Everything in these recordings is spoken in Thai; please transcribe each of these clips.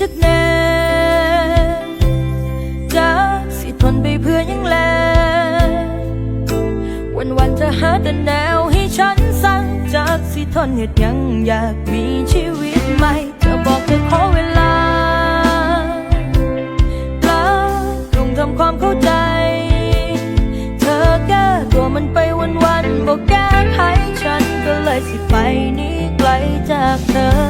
จักแน่จัสิทนไปเพื่อยังแล วันวันจะหาแต่แนวให้ฉันสั่งจักสิทนเหตุยังอยากมีชีวิตใหม่จะบอกเธอขอเวลารักลงทำความเข้าใจ เธอแก้ตัวมันไปวันวันบอกแก้ไขฉันก็เลยสิไปนี้ไกลจากเธอ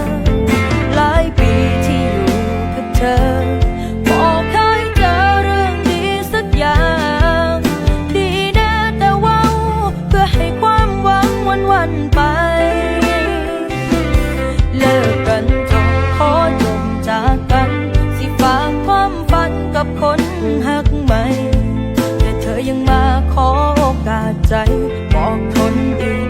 หักไหม่ แต่เธอยังมาขอโอกาสใจ บอกทนดี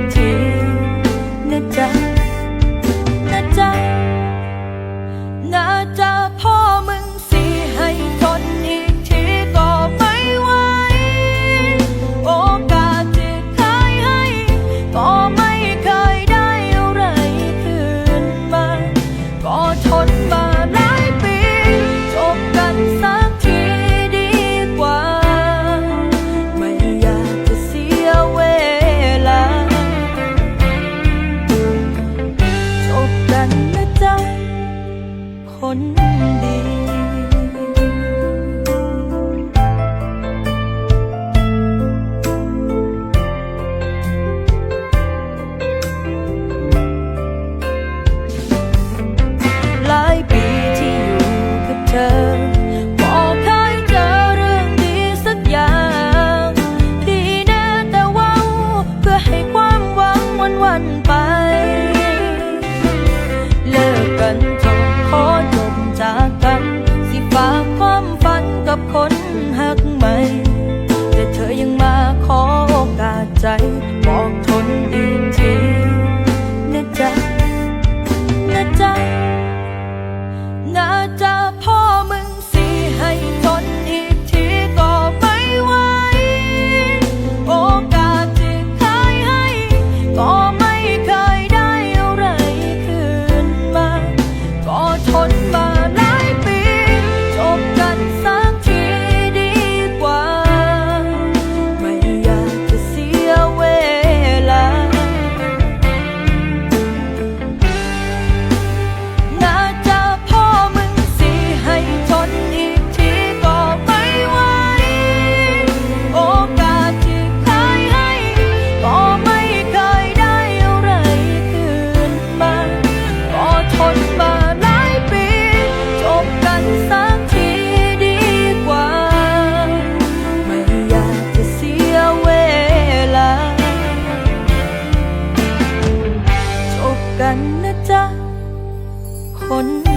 คน